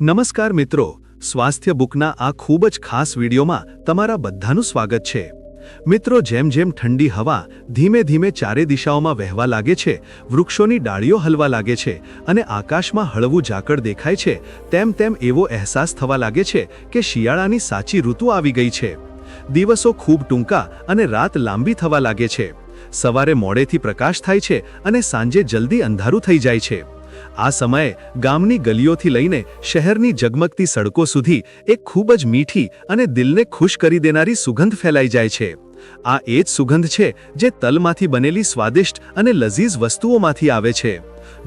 નમસ્કાર મિત્રો, સ્વાસ્થ્ય બુકના આ ખૂબ જ ખાસ વિડીયોમાં તમારા બધાનું સ્વાગત છે. મિત્રો, જેમ જેમ ઠંડી હવા ધીમે ધીમે ચારે દિશાઓમાં વહેવા લાગે છે, વૃક્ષોની ડાળીઓ હલવા લાગે છે અને આકાશમાં હળવું ઝાકળ દેખાય છે, તેમ તેમ એવો અહેસાસ થવા લાગે છે કે શિયાળાની સાચી ઋતુ આવી ગઈ છે. દિવસો ખૂબ ટૂંકા અને રાત લાંબી થવા લાગે છે. સવારે મોડેથી પ્રકાશ થાય છે અને સાંજે જલ્દી અંધારું થઈ જાય છે. આ સમયે ગામની ગલીઓથી લઈને શહેરની જગમગતી સડકો સુધી એક ખૂબ જ મીઠી અને દિલને ખુશ કરી દેનારી સુગંધ ફેલાઈ જાય છે. આ એ જ સુગંધ છે જે તલમાંથી બનેલી સ્વાદિષ્ટ અને લઝીઝ વસ્તુઓમાંથી આવે છે.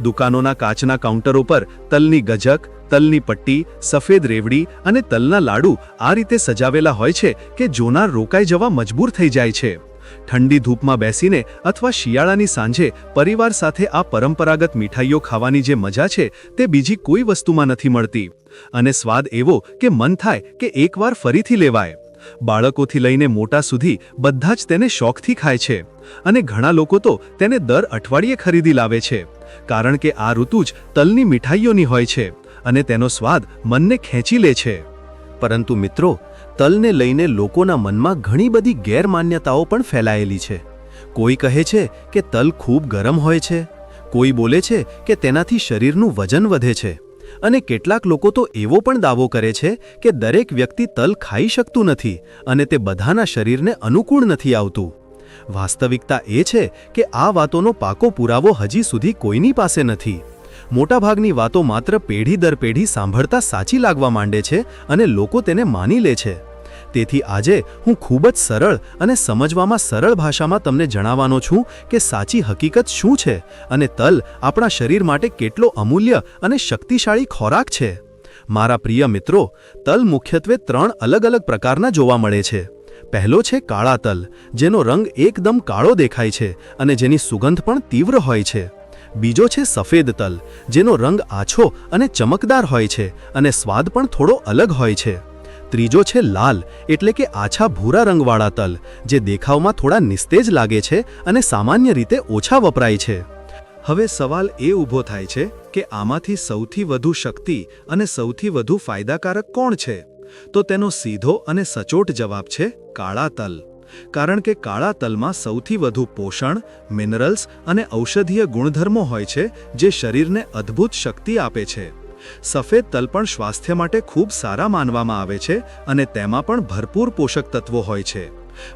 દુકાનોના કાચના કાઉન્ટરો પર તલની ગજક, તલની પટ્ટી, સફેદ રેવડી અને તલના લાડુ આ રીતે સજાવેલા હોય છે કે જોનાર રોકાઈ જવા મજબૂર થઈ જાય છે. ઠંડી ધૂપમાં બેસીને અથવા શિયાળાની સાંજે પરિવાર સાથે આ પરંપરાગત મીઠાઈઓ ખાવાની જે મજા છે તે બીજી કોઈ વસ્તુમાં નથી મળતી. અને સ્વાદ એવો કે મન થાય કે એકવાર ફરીથી લેવાય. બાળકોથી લઈને મોટા સુધી બધા જ તેને શોખથી ખાય છે. અને ઘણા લોકો તો તેને દર અઠવાડિયે ખરીદી લાવે છે. કારણ કે આ ઋતુ જ તલની મીઠાઈઓની હોય છે અને તેનો સ્વાદ મનને ખેંચી લે છે. પરંતુ મિત્રો તલને લઈને લોકોના મનમાં ઘણી બધી ગેરમાન્યતાઓ પણ ફેલાયેલી છે. કોઈ કહે છે કે તલ ખૂબ ગરમ હોય છે, કોઈ બોલે છે કે તેનાથી શરીરનું વજન વધે છે, અને કેટલાક લોકો તો એવો પણ દાવો કરે છે કે દરેક વ્યક્તિ તલ ખાઈ શકતું નથી અને તે બધાના શરીરને અનુકૂળ નથી આવતું. વાસ્તવિકતા એ છે કે આ વાતોનો પાકો પુરાવો હજી સુધી કોઈની પાસે નથી. મોટાભાગની વાતો માત્ર પેઢી દર પેઢી સાંભળતા સાચી લાગવા માંડે છે અને લોકો તેને માની લે છે. તેથી આજે હું ખૂબ જ સરળ અને સમજવામાં સરળ ભાષામાં તમને જણાવવાનો છું કે સાચી હકીકત શું છે અને તલ આપણા શરીર માટે કેટલો અમૂલ્ય અને શક્તિશાળી ખોરાક છે. મારા પ્રિય મિત્રો, તલ મુખ્યત્વે ત્રણ અલગ અલગ પ્રકારના જોવા મળે છે. પહેલો છે કાળા તલ, જેનો રંગ એકદમ કાળો દેખાય છે અને જેની સુગંધ પણ તીવ્ર હોય છે. બીજો છે સફેદ તલ, જેનો રંગ આછો અને ચમકદાર હોય છે અને સ્વાદ પણ થોડો અલગ હોય છે. ત્રીજો છે લાલ, એટલે કે આછા ભૂરા રંગવાળા તલ, જે દેખાવમાં થોડા નિસ્તેજ લાગે છે અને સામાન્ય રીતે ઓછા વપરાય છે. હવે સવાલ એ ઊભો થાય છે કે આમાંથી સૌથી વધુ શક્તિ અને સૌથી વધુ ફાયદાકારક કોણ છે? તો તેનો સીધો અને સચોટ જવાબ છે કાળા તલ. કારણ કે કાળા તલમાં સૌથી વધુ પોષણ, મિનરલ્સ અને ઔષધીય ગુણધર્મો હોય છે જે શરીરને અદ્ભુત શક્તિ આપે છે. સફેદ તલ પણ સ્વાસ્થ્ય માટે ખૂબ સારા માનવામાં આવે છે અને તેમાં પણ ભરપૂર પોષક તત્વો હોય છે.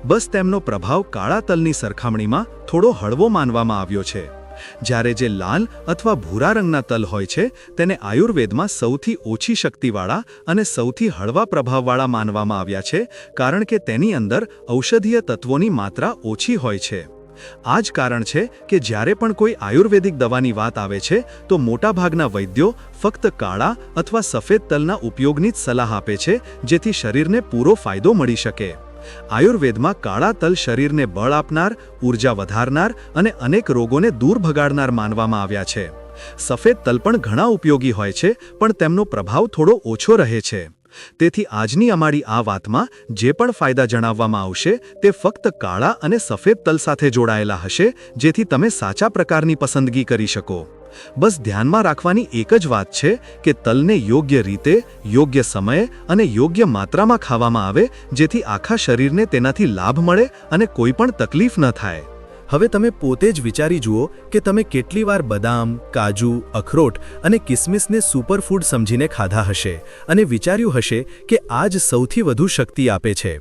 બસ તેમનો પ્રભાવ કાળા તલની સરખામણીમાં થોડો હળવો માનવામાં આવ્યો છે. જ્યારે જે લાલ અથવા ભૂરા રંગના તલ હોય છે, તેને આયુર્વેદમાં સૌથી ઓછી શક્તિવાળા અને સૌથી હળવા પ્રભાવવાળા માનવામાં આવ્યા છે, કારણ કે તેની અંદર ઔષધીય તત્વોની માત્રા ઓછી હોય છે. આ જ કારણ છે કે જ્યારે પણ કોઈ આયુર્વેદિક દવાની વાત આવે છે, તો મોટાભાગના વૈદ્યો ફક્ત કાળા અથવા સફેદ તલના ઉપયોગની જ સલાહ આપે છે, જેથી શરીરને પૂરો ફાયદો મળી શકે. આયુર્વેદમાં કાળા તલ શરીરને બળ આપનાર, ઊર્જા વધારનાર અને અનેક રોગોને દૂર ભગાડનાર માનવામાં આવ્યા છે. સફેદ તલ પણ ઘણા ઉપયોગી હોય છે, પણ તેમનો પ્રભાવ થોડો ઓછો રહે છે. તેથી આજની અમારી આ વાતમાં જે પણ ફાયદા જણાવવામાં આવશે તે ફક્ત કાળા અને સફેદ તલ સાથે જોડાયેલા હશે, જેથી તમે સાચા પ્રકારની પસંદગી કરી શકો. બસ ધ્યાનમાં રાખવાની એક જ વાત છે કે તલને યોગ્ય રીતે, યોગ્ય સમયે અને યોગ્ય માત્રામાં ખાવામાં આવે, જેથી આખા શરીરને તેનાથી લાભ મળે અને કોઈ પણ તકલીફ ન થાય. હવે તમે પોતે જ વિચારી જુઓ કે તમે કેટલી વાર બદામ, કાજુ, અખરોટ અને કિસમિસને સુપરફૂડ સમજીને ખાધા હશે અને વિચાર્યું હશે કે આ જ સૌથી વધુ શક્તિ આપે છે.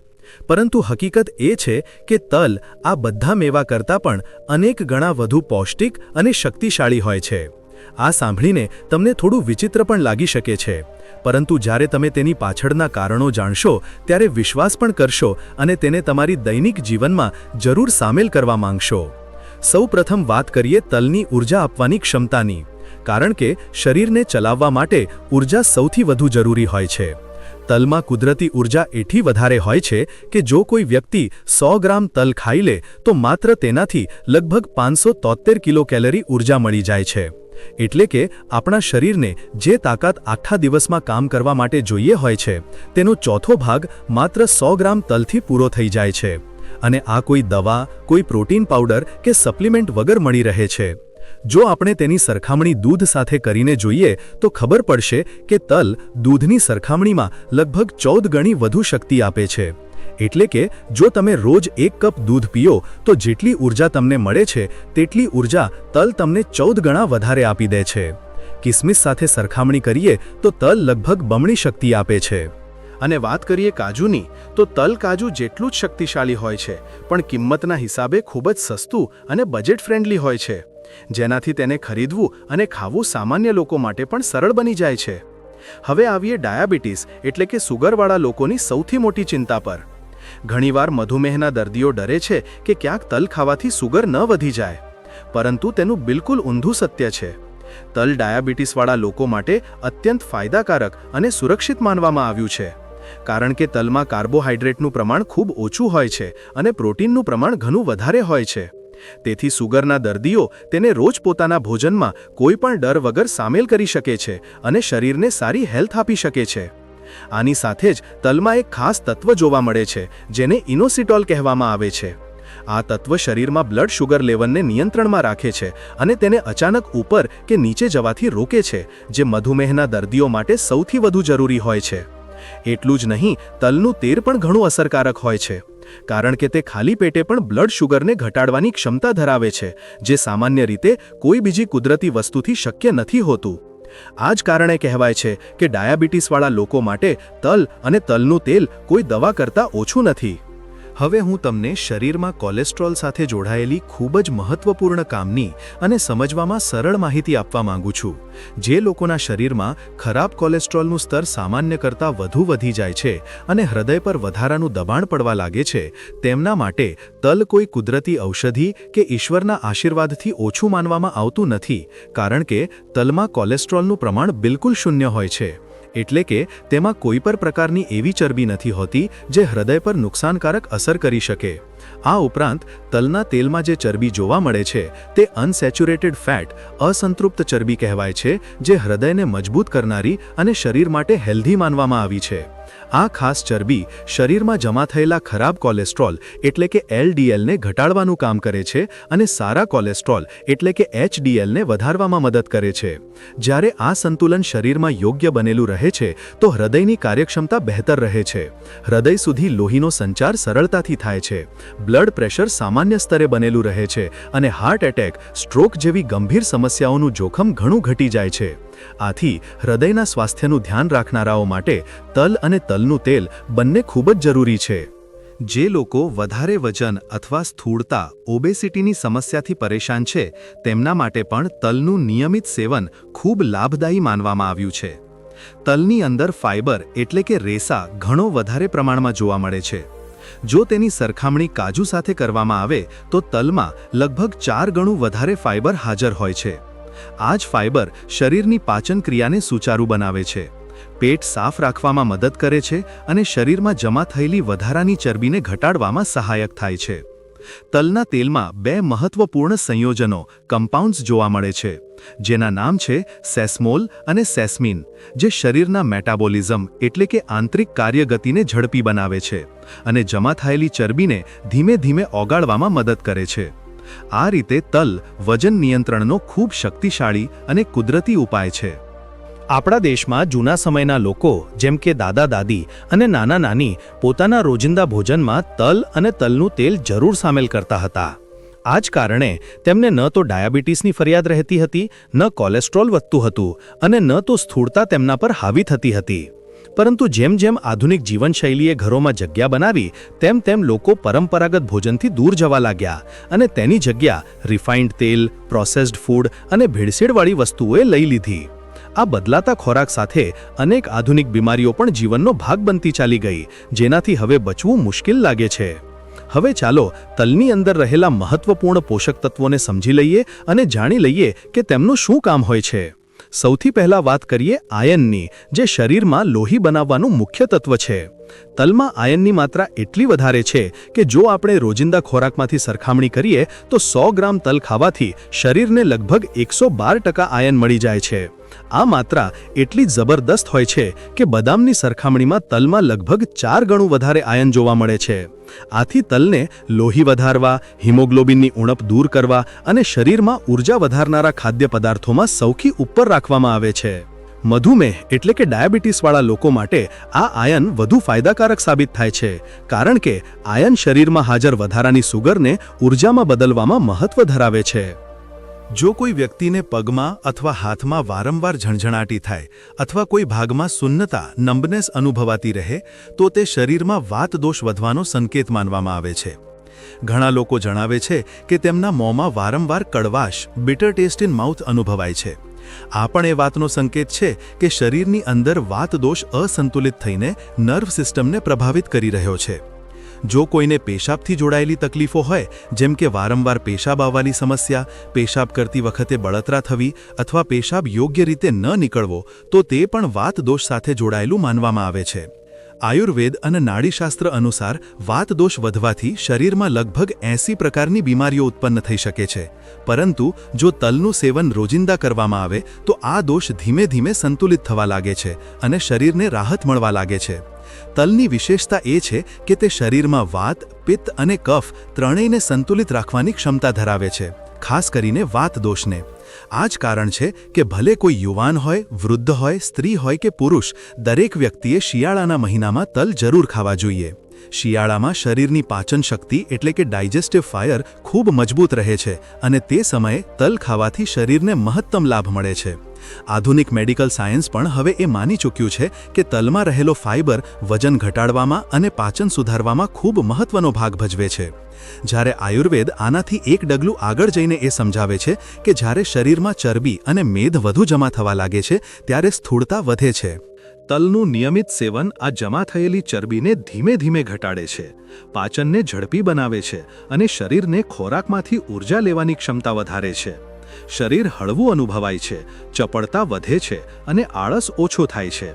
પરંતુ હકીકત એ છે કે તલ આ બધા મેવા કરતાં પણ અનેક ગણા વધુ પૌષ્ટિક અને શક્તિશાળી હોય છે. આ સાંભળીને તમને થોડું વિચિત્ર પણ લાગી શકે છે. પરંતુ જ્યારે તમે તેની પાછળના કારણો જાણશો, ત્યારે વિશ્વાસ પણ કરશો અને તેને તમારી દૈનિક જીવનમાં જરૂર સામેલ કરવા માંગશો. સૌ પ્રથમ વાત કરીએ તલની ઊર્જા આપવાની ક્ષમતાની. કારણ કે શરીરને ચલાવવા માટે ઊર્જા સૌથી વધુ જરૂરી હોય છે. તલમાં કુદરતી ઊર્જા એટલી વધારે હોય છે કે જો કોઈ વ્યક્તિ સો ગ્રામ તલ ખાઈ લે, તો માત્ર તેનાથી લગભગ પાંચસો કિલો કેલરી ઊર્જા મળી જાય છે. એટલે કે આપણા શરીરને જે તાકાત આખા દિવસમાં કામ કરવા માટે જોઈએ હોય છે, તેનો ચોથો ભાગ માત્ર સો ગ્રામ તલથી પૂરો થઈ જાય છે. અને આ કોઈ દવા, કોઈ પ્રોટીન પાવડર કે સપ્લિમેન્ટ વગર મળી રહે છે. જો આપણે તેની સરખામણી દૂધ સાથે કરીને જોઈએ, તો ખબર પડશે કે તલ દૂધની સરખામણીમાં લગભગ ચૌદ ગણી વધુ શક્તિ આપે છે. એટલે કે જો તમે રોજ એક કપ દૂધ પીઓ, તો જેટલી ઊર્જા તમને મળે છે, તેટલી ઊર્જા તલ તમને ચૌદ ગણા વધારે આપી દે છે. કિસમિસ સાથે સરખામણી કરીએ, તો તલ લગભગ બમણી શક્તિ આપે છે. અને વાત કરીએ કાજુની, તો તલ કાજુ જેટલું જ શક્તિશાળી હોય છે, પણ કિંમતના હિસાબે ખૂબ જ સસ્તું અને બજેટ ફ્રેન્ડલી હોય છે. જેનાથી તેને ખરીદવું અને ખાવું સામાન્ય લોકો માટે પણ સરળ બની જાય છે. હવે આવીએ ડાયાબિટીસ એટલે કે સુગરવાળા લોકોની સૌથી મોટી ચિંતા પર. ઘણીવાર મધુમેહના દર્દીઓ ડરે છે કે ક્યાંક તલ ખાવાથી સુગર ન વધી જાય. પરંતુ તેનું બિલકુલ ઊંધું સત્ય છે. તલ ડાયાબિટીસવાળા લોકો માટે અત્યંત ફાયદાકારક અને સુરક્ષિત માનવામાં આવ્યું છે. કારણ કે તલમાં કાર્બોહાઈડ્રેટનું પ્રમાણ ખૂબ ઓછું હોય છે અને પ્રોટીનનું પ્રમાણ ઘણું વધારે હોય છે. તેથી સુગરના દર્દીઓ તેને રોજ પોતાના ભોજનમાં કોઈ પણ ડર વગર સામેલ કરી શકે છે અને શરીરને સારી હેલ્થ આપી શકે છે. આની સાથે જ તલમાં એક ખાસ તત્વ જોવા મળે છે, જેને ઇનોસિટોલ કહેવામાં આવે છે. આ તત્વ શરીરમાં બ્લડ શુગર લેવલને નિયંત્રણમાં રાખે છે અને તેને અચાનક ઉપર કે નીચે જવાથી રોકે છે, જે મધુમેહના દર્દીઓ માટે સૌથી વધુ જરૂરી હોય છે. એટલું જ નહીં, તલનું તેર પણ ઘણું અસરકારક હોય છે, કારણ કે તે ખાલી પેટે પણ બ્લડ શુગરને ઘટાડવાની ક્ષમતા ધરાવે છે, જે સામાન્ય રીતે કોઈ બીજી કુદરતી વસ્તુથી શક્ય નથી હોતું. આ જ કારણે કહેવાય છે કે ડાયાબિટીસવાળા લોકો માટે તલ અને તલનું તેલ કોઈ દવા કરતાં ઓછું નથી. હવે હું તમને શરીરમાં કોલેસ્ટ્રોલ સાથે જોડાયેલી ખૂબ જ મહત્વપૂર્ણ કામની અને સમજવામાં સરળ માહિતી આપવા માંગુ છું. જે લોકોના શરીરમાં ખરાબ કોલેસ્ટ્રોલનું સ્તર સામાન્ય કરતાં વધુ વધી જાય છે અને હૃદય પર વધારાનું દબાણ પડવા લાગે છે, તેમના માટે તલ કોઈ કુદરતી ઔષધિ કે ઈશ્વરના આશીર્વાદથી ઓછું માનવામાં આવતું નથી, કારણ કે તલમાં કોલેસ્ટ્રોલનું પ્રમાણ બિલકુલ શૂન્ય હોય છે. એટલે કે તેમાં કોઈ પણ પ્રકારની એવી ચરબી નથી હોતી જે હૃદય પર નુકસાનકારક અસર કરી શકે. આ ઉપરાંત, તલના તેલમાં જે ચરબી જોવા મળે છે, તે અનસેચ્યુરેટેડ ફેટ, અસંતૃપ્ત ચરબી કહેવાય છે, જે હૃદયને મજબૂત કરનારી અને શરીર માટે હેલ્ધી માનવામાં આવી છે. આ ખાસ ચરબી શરીરમાં જમા થયેલા ખરાબ કોલેસ્ટ્રોલ એટલે કે એલડીએલને ઘટાડવાનું કામ કરે છે અને સારા કોલેસ્ટ્રોલ એટલે કે એચડીએલને વધારવામાં મદદ કરે છે. જ્યારે આ સંતુલન શરીરમાં યોગ્ય બનેલું રહે છે, તો હૃદયની કાર્યક્ષમતા બહેતર રહે છે. હૃદય સુધી લોહીનો સંચાર સરળતાથી થાય છે. બ્લડ પ્રેશર સામાન્ય સ્તરે બનેલું રહે છે અને હાર્ટ એટેક સ્ટ્રોક જેવી ગંભીર સમસ્યાઓનું જોખમ ઘણું ઘટી જાય છે. આથી હૃદયના સ્વાસ્થ્યનું ધ્યાન રાખનારાઓ માટે તલ અને તલનું તેલ બંને ખૂબ જ જરૂરી છે. જે લોકો વધારે વજન અથવા સ્થૂળતા, ઓબેસિટીની સમસ્યાથી પરેશાન છે, તેમના માટે પણ તલનું નિયમિત સેવન ખૂબ લાભદાયી માનવામાં આવ્યું છે. તલની અંદર ફાઇબર એટલે કે રેસા ઘણો વધારે પ્રમાણમાં જોવા મળે છે. જો તેની સરખામણી કાજુ સાથે કરવામાં આવે, તો તલમાં લગભગ ચાર ગણું વધારે ફાઇબર હાજર હોય છે. આ જ ફાઇબર શરીરની પાચન ક્રિયાને સુચારુ બનાવે છે. પેટ સાફ રાખવામાં મદદ કરે છે અને શરીરમાં જમા થયેલી વધારાની ચરબીને ઘટાડવામાં સહાયક થાય છે. તલના તેલમાં બે મહત્વપૂર્ણ સંયોજનો કમ્પાઉન્ડ્સ જોવા મળે છે, જેના નામ છે સેસ્મોલ અને સેસ્મિન, જે શરીરના મેટાબોલિઝમ એટલે કે આંતરિક કાર્યગતિને ઝડપી બનાવે છે અને જમા થયેલી ચરબીને ધીમે ધીમે ઓગાળવામાં મદદ કરે છે. આ રીતે તલ વજન નિયંત્રણનો ખૂબ શક્તિશાળી અને કુદરતી ઉપાય છે. આપણા દેશમાં જૂના સમયના લોકો, જેમ કે દાદા દાદી અને નાના નાની, પોતાના રોજિંદા ભોજનમાં તલ અને તલનું તેલ જરૂર સામેલ કરતા હતા. આ જ કારણે તેમને ન તો ડાયાબિટીસની ફરિયાદ રહેતી હતી, ન કોલેસ્ટ્રોલ વધતું હતું અને ન તો સ્થૂળતા તેમના પર હાવી થતી હતી. પરંતુ જેમ જેમ આધુનિક જીવનશૈલીએ ઘરોમાં જગ્યા બનાવી, તેમ તેમ લોકો પરંપરાગત ભોજનથી દૂર જવા લાગ્યા અને તેની જગ્યા રિફાઇન્ડ તેલ પ્રોસેસ્ડ ફૂડ અને ભેળસેળવાળી વસ્તુઓએ લઈ લીધી. આ બદલાતા ખોરાક સાથે અનેક આધુનિક બીમારીઓ પણ જીવનનો ભાગ બનતી ચાલી ગઈ, જેનાથી હવે બચવું મુશ્કેલ લાગે છે. હવે ચાલો તલની અંદર રહેલા મહત્વપૂર્ણ પોષક તત્વોને સમજી લઈએ અને જાણી લઈએ કે તેમનું શું કામ હોય છે. સૌથી પહેલા વાત કરીએ આયનની, જે શરીરમાં લોહી બનાવવાનું મુખ્ય તત્વ છે. તલમાં આયનની માત્રા એટલી વધારે છે કે જો આપણે રોજિંદા ખોરાકમાંથી સરખામણી કરીએ, તો સો ગ્રામ તલ ખાવાથી શરીરને લગભગ એકસો આયન મળી જાય છે. આ માત્રા એટલી જબરદસ્ત હોય છે કે બદામની સરખામણીમાં તલમાં લગભગ ચાર ગણું વધારે આયન જોવા મળે છે. આથી તલને લોહી વધારવા, હિમોગ્લોબિનની ઉણપ દૂર કરવા અને શરીરમાં ઊર્જા વધારનારા ખાદ્ય પદાર્થોમાં સૌથી ઉપર રાખવામાં આવે છે. મધુમેહ એટલે કે ડાયાબિટીસવાળા લોકો માટે આ આયન વધુ ફાયદાકારક સાબિત થાય છે, કારણ કે આયન શરીરમાં હાજર વધારાની સુગરને ઉર્જામાં બદલવામાં મહત્વ ધરાવે છે. જો કોઈ વ્યક્તિને પગમાં અથવા હાથમાં વારંવાર ઝણઝણાટી થાય અથવા કોઈ ભાગમાં સુન્નતા, નંબનેસ અનુભવાતી રહે, તો તે શરીરમાં વાત દોષ વધવાનો સંકેત માનવામાં આવે છે. ઘણા લોકો જણાવે છે કે તેમના મોંમાં વારંવાર કડવાશ બિટર ટેસ્ટ ઇન માઉથ અનુભવાય છે. આ પણ એ વાતનો સંકેત છે કે શરીરની અંદર વાત દોષ અસંતુલિત થઈને નર્વ સિસ્ટમને પ્રભાવિત કરી રહ્યો છે. જો કોઈને પેશાબથી જોડાયેલી તકલીફો હોય, જેમ કે વારંવાર પેશાબ આવવાની સમસ્યા, પેશાબ કરતી વખતે બળતરા થવી અથવા પેશાબ યોગ્ય રીતે ન નીકળવો, તો તે પણ વાત દોષ સાથે જોડાયેલું માનવામાં આવે છે. આયુર્વેદ અને નાડીશાસ્ત્ર અનુસાર વાત દોષ વધવાથી શરીરમાં લગભગ એંસી પ્રકારની બીમારીઓ ઉત્પન્ન થઈ શકે છે. પરંતુ, જો તલનું સેવન રોજિંદા કરવામાં આવે, તો આ દોષ ધીમે ધીમે સંતુલિત થવા લાગે છે અને શરીરને રાહત મળવા લાગે છે. તલની વિશેષતા એ છે કે તે શરીરમાં વાત, પિત્ત અને કફ ત્રણેયને સંતુલિત રાખવાની ક્ષમતા ધરાવે છે, ખાસ કરીને વાત દોષને. આ જ કારણ છે કે ભલે કોઈ યુવાન હોય, વૃદ્ધ હોય, સ્ત્રી હોય કે પુરુષ, દરેક વ્યક્તિએ શિયાળાના મહિનામાં તલ જરૂર ખાવા જોઈએ. શિયાળામાં શરીરની પાચન શક્તિ એટલે કે ડાયજેસ્ટિવ ફાયર ખૂબ મજબૂત રહે છે અને તે સમયે તલ ખાવાથી શરીરને મહત્તમ લાભ મળે છે. આધુનિક મેડિકલ સાયન્સ પણ હવે એ માની ચૂક્યું છે કે તલમાં રહેલો ફાઇબર વજન ઘટાડવામાં અને પાચન સુધારવામાં ખૂબ મહત્વનો ભાગ ભજવે છે. જ્યારે આયુર્વેદ આનાથી એક ડગલું આગળ જઈને એ સમજાવે છે કે જ્યારે શરીરમાં ચરબી અને મેદ વધુ જમા થવા લાગે છે, ત્યારે સ્થૂળતા વધે છે. તલનું નિયમિત સેવન આ જમા થયેલી ચરબીને ધીમે ધીમે ઘટાડે છે. પાચનને ઝડપી બનાવે છે અને શરીરને ખોરાકમાંથી ઊર્જા લેવાની ક્ષમતા વધારે છે. શરીર હળવું અનુભવાય છે, ચપળતા વધે છે અને આળસ ઓછો થાય છે.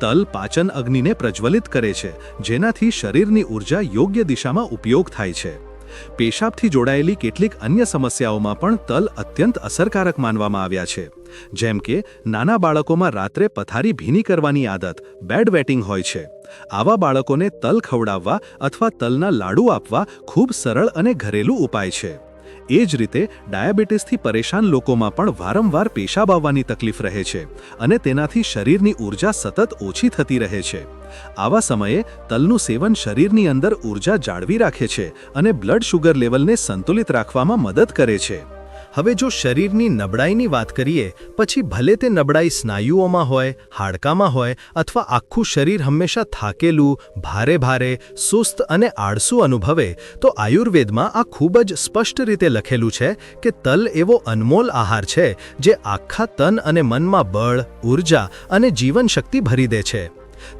તલ પાચન અગ્નિને પ્રજ્વલિત કરે છે, જેનાથી શરીરની ઊર્જા યોગ્ય દિશામાં ઉપયોગ થાય છે. પેશાબથી જોડાયેલી કેટલીક અન્ય સમસ્યાઓમાં પણ તલ અત્યંત અસરકારક માનવામાં આવ્યા છે. જેમ કે, નાના બાળકોમાં રાત્રે પથારી ભીની કરવાની આદત, બેડ વેટિંગ હોય છે. આવા બાળકોને તલ ખવડાવવા અથવા તલના લાડુ આપવા ખૂબ સરળ અને ઘરેલું ઉપાય છે. એ જ રીતે ડાયાબિટીસથી પરેશાન લોકોમાં પણ વારંવાર પેશાબ આવવાની તકલીફ રહે છે અને તેનાથી શરીરની ઊર્જા સતત ઓછી થતી રહે છે. આવા સમયે તલનું સેવન શરીરની અંદર ઊર્જા જાળવી રાખે છે અને બ્લડ શુગર લેવલને સંતુલિત રાખવામાં મદદ કરે છે. હવે જો શરીરની નબળાઈની વાત કરીએ, પછી ભલે તે નબળાઈ સ્નાયુઓમાં હોય, હાડકામાં હોય, અથવા આખું શરીર હંમેશા થાકેલું, ભારે ભારે, સુસ્ત અને આળસુ અનુભવે, તો આયુર્વેદમાં આ ખૂબ જ સ્પષ્ટ રીતે લખેલું છે કે તલ એવો અનમોલ આહાર છે જે આખા તન અને મનમાં બળ, ઊર્જા અને જીવનશક્તિ ભરી દે છે.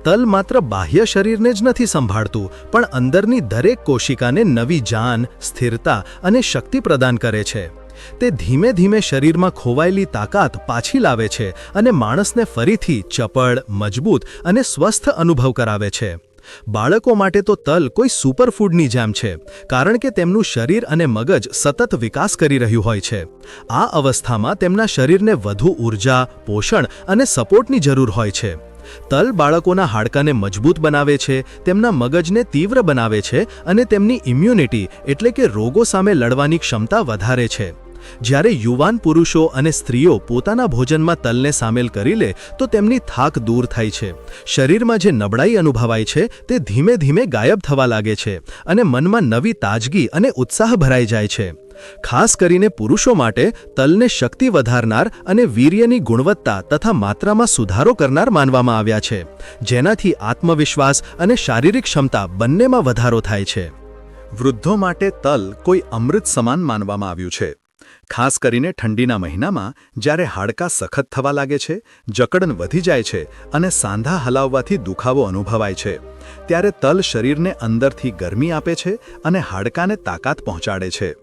તલ માત્ર બાહ્ય શરીરને જ નથી સંભાળતું, પણ અંદરની દરેક કોશિકાને નવી જાન, સ્થિરતા અને શક્તિ પ્રદાન કરે છે. તે ધીમે ધીમે શરીરમાં ખોવાયેલી તાકાત પાછી લાવે છે અને માણસને ફરીથી ચપળ, મજબૂત અને સ્વસ્થ અનુભવ કરાવે છે. બાળકો માટે તો તલ કોઈ સુપરફૂડની જેમ છે, કારણ કે તેમનું શરીર અને મગજ સતત વિકાસ કરી રહ્યું હોય છે. આ અવસ્થામાં તેમના શરીરને વધુ ઊર્જા પોષણ અને સપોર્ટની જરૂર હોય છે. તલ બાળકોના હાડકાને મજબૂત બનાવે છે, તેમના મગજને તીવ્ર બનાવે છે અને તેમની ઇમ્યુનિટી એટલે કે રોગો સામે લડવાની ક્ષમતા વધારે છે. જ્યારે યુવાન પુરુષો અને સ્ત્રીઓ પોતાના ભોજનમાં તલને સામેલ કરી લે, તો તેમની થાક દૂર થાય છે. શરીરમાં જે નબળાઈ અનુભવાય છે, તે ધીમે ધીમે ગાયબ થવા લાગે છે અને મનમાં નવી તાજગી અને ઉત્સાહ ભરાઈ જાય છે. ખાસ કરીને પુરુષો માટે, તલને શક્તિ વધારનાર અને વીર્યની ગુણવત્તા તથા માત્રામાં સુધારો કરનાર માનવામાં આવ્યા છે, જેનાથી આત્મવિશ્વાસ અને શારીરિક ક્ષમતા બંનેમાં વધારો થાય છે. વૃદ્ધો માટે તલ કોઈ અમૃત સમાન માનવામાં આવ્યું છે. ખાસ કરીને ઠંડીના મહિનામાં, જ્યારે હાડકાં સખત થવા લાગે છે, જકડન વધી જાય છે અને સાંધા હલાવવાથી દુખાવો અનુભવાય છે. ત્યારે તલ શરીરને અંદરથી ગરમી આપે છે અને હાડકાને તાકાત પહોંચાડે છે.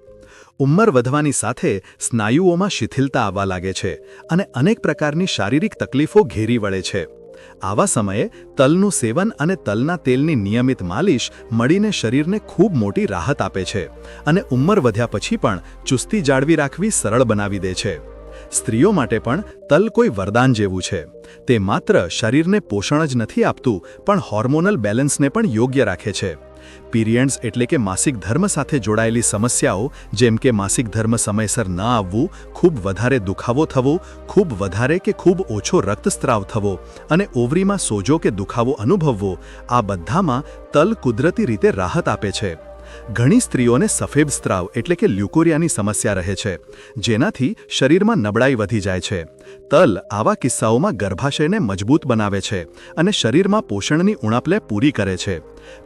ઉંમર વધવાની સાથે સ્નાયુઓમાં શિથિલતા આવવા લાગે છે અને અનેક પ્રકારની શારીરિક તકલીફો ઘેરી વળે છે. આવા સમયે તલનું સેવન અને તલના તેલની નિયમિત માલિશ મળીને શરીરને ખૂબ મોટી રાહત આપે છે અને ઉંમર વધ્યા પછી પણ ચુસ્તી જાળવી રાખવી સરળ બનાવી દે છે. સ્ત્રીઓ માટે પણ તલ કોઈ વરદાન જેવું છે. તે માત્ર શરીરને પોષણ જ નથી આપતું, પણ હોર્મોનલ બેલેન્સને પણ યોગ્ય રાખે છે. પીરિયડ્સ એટલે કે માસિક ધર્મ સાથે જોડાયેલી સમસ્યાઓ, જેમ કે માસિક ધર્મ સમયસર ન આવવું, ખૂબ વધારે દુખાવો થવો, ખૂબ વધારે કે ખૂબ ઓછો રક્તસ્ત્રાવ થવો અને ઓવરીમાં સોજો કે દુખાવો અનુભવવો, આ બધામાં તલ કુદરતી રીતે રાહત આપે છે. ઘણી સ્ત્રીઓને સફેદ સ્ત્રાવ એટલે કે લ્યુકોરિયાની સમસ્યા રહે છે, જેનાથી શરીરમાં નબળાઈ વધી જાય છે. તલ આવા કિસ્સાઓમાં ગર્ભાશયને મજબૂત બનાવે છે અને શરીરમાં પોષણની ઉણપલે પૂરી કરે છે.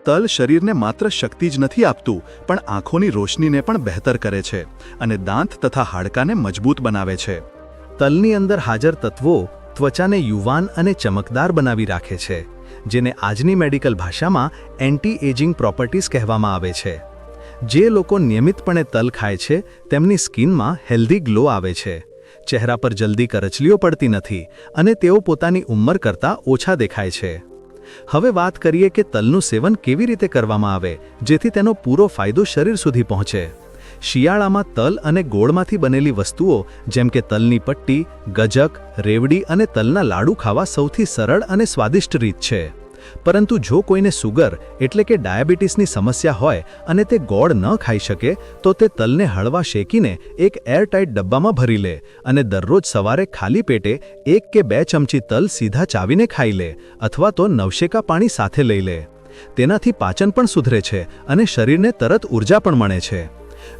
તલ શરીરને માત્ર શક્તિ જ નથી આપતું, પણ આંખોની રોશનીને પણ બહેતર કરે છે અને દાંત તથા હાડકાને મજબૂત બનાવે છે. તલની અંદર હાજર તત્વો ત્વચાને યુવાન અને ચમકદાર બનાવી રાખે છે, જેને આજની મેડિકલ ભાષામાં એન્ટી એજિંગ પ્રોપર્ટીઝ કહેવામાં આવે છે. જે લોકો નિયમિતપણે તલ ખાય છે, તેમની સ્કિનમાં હેલ્ધી ગ્લો આવે છે. ચહેરા પર જલ્દી કરચલીઓ પડતી નથી અને તેઓ પોતાની ઉંમર કરતાં ઓછા દેખાય છે. હવે વાત કરીએ કે તલનું સેવન કેવી રીતે કરવામાં આવે, જેથી તેનો પૂરો ફાયદો શરીર સુધી પહોંચે. શિયાળામાં તલ અને ગોળમાંથી બનેલી વસ્તુઓ, જેમ કે તલની પટ્ટી, ગજક, રેવડી અને તલના લાડુ ખાવા સૌથી સરળ અને સ્વાદિષ્ટ રીત છે. પરંતુ જો કોઈને સુગર એટલે કે ડાયાબિટીસની સમસ્યા હોય અને તે ગોળ ન ખાઈ શકે, તો તે તલને હળવા શેકીને એક એરટાઇટ ડબ્બામાં ભરી લે અને દરરોજ સવારે ખાલી પેટે એક કે બે ચમચી તલ સીધા ચાવીને ખાઈ લે અથવા તો નવશેકા પાણી સાથે લઈ લે. તેનાથી પાચન પણ સુધરે છે અને શરીરને તરત ઊર્જા પણ મળે છે.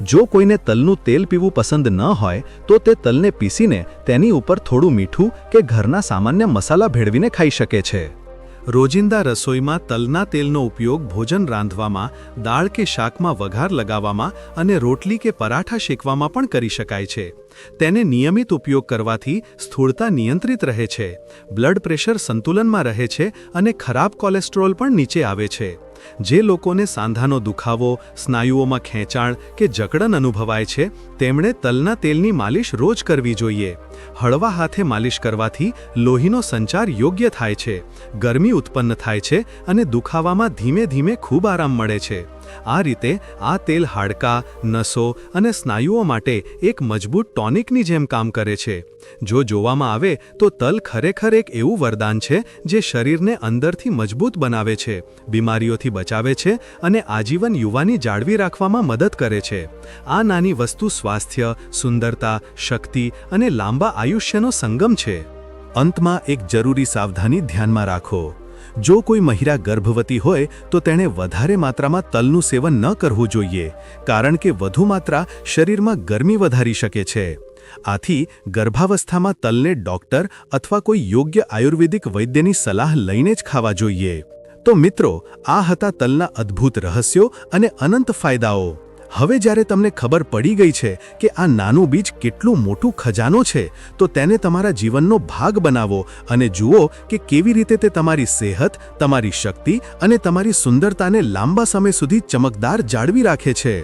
જો કોઈને તલનું તેલ પીવું પસંદ ન હોય, તો તે તલને પીસીને તેની ઉપર થોડું મીઠું કે ઘરના સામાન્ય મસાલા ભેળવીને ખાઈ શકે છે. રોજિંદા રસોઈમાં તલના તેલનો ઉપયોગ ભોજન રાંધવામાં, દાળ કે શાકમાં વઘાર લગાવવામાં અને રોટલી કે પરાઠા શેકવામાં પણ કરી શકાય છે. તેને નિયમિત ઉપયોગ કરવાથી સ્થૂળતા નિયંત્રિત રહે છે, બ્લડ પ્રેશર સંતુલનમાં રહે છે અને ખરાબ કોલેસ્ટ્રોલ પણ નીચે આવે છે. જે લોકોને સાંધાનો દુખાવો, સ્નાયુઓમાં ખેંચાણ કે જકડન અનુભવાય છે, તેમણે તલના તેલની માલિશ રોજ કરવી જોઈએ. હળવા હાથે માલિશ કરવાથી લોહીનો સંચાર યોગ્ય થાય છે, ગરમી ઉત્પન્ન થાય છે અને દુખાવામાં ધીમે ધીમે ખૂબ આરામ મળે છે. આ રીતે આ તેલ હાડકાં, નસો અને સ્નાયુઓ માટે એક મજબૂત ટોનિકની જેમ કામ કરે છે. જો જોવામાં આવે તો તલ ખરેખર એક એવું વરદાન છે જે શરીરને અંદરથી મજબૂત બનાવે છે, બીમારીઓથી બચાવે છે અને આજીવન યુવાની જાળવી રાખવામાં મદદ કરે છે. આ નાની વસ્તુ સ્વાસ્થ્ય, સુંદરતા, શક્તિ અને લાંબા આયુષ્યનો સંગમ છે. અંતમાં એક જરૂરી સાવધાની ધ્યાનમાં રાખો. જો કોઈ મહિલા ગર્ભવતી હોય, તો તેણે વધારે માત્રામાં તલનું સેવન ન કરવું જોઈએ, કારણ કે વધુ માત્રા શરીરમાં ગરમી વધારી શકે છે. આથી, ગર્ભાવસ્થામાં તલને ડોક્ટર અથવા કોઈ યોગ્ય આયુર્વેદિક વૈદ્યની સલાહ લઈને જ ખાવા જોઈએ. તો મિત્રો, આ હતા તલના અદ્ભુત રહસ્યો અને અનંત ફાયદાઓ. હવે જ્યારે તમને ખબર પડી ગઈ છે કે આ નાનું બીજ કેટલું મોટું ખજાનો છે, તો તેને તમારા જીવનનો ભાગ બનાવો અને જુઓ કે કેવી રીતે તે તમારી સેહત, તમારી શક્તિ અને તમારી સુંદરતાને લાંબા સમય સુધી ચમકદાર જાળવી રાખે છે.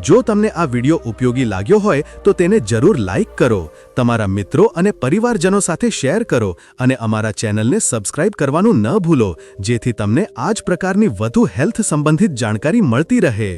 જો તમને આ વિડિયો ઉપયોગી લાગ્યો હોય, તો તેને જરૂર લાઇક કરો, તમારા મિત્રો અને પરિવારજનો સાથે શેર કરો અને અમારા ચેનલને સબસ્ક્રાઇબ કરવાનું ન ભૂલો, જેથી તમને આ જ પ્રકારની વધુ હેલ્થ સંબંધિત જાણકારી મળતી રહે.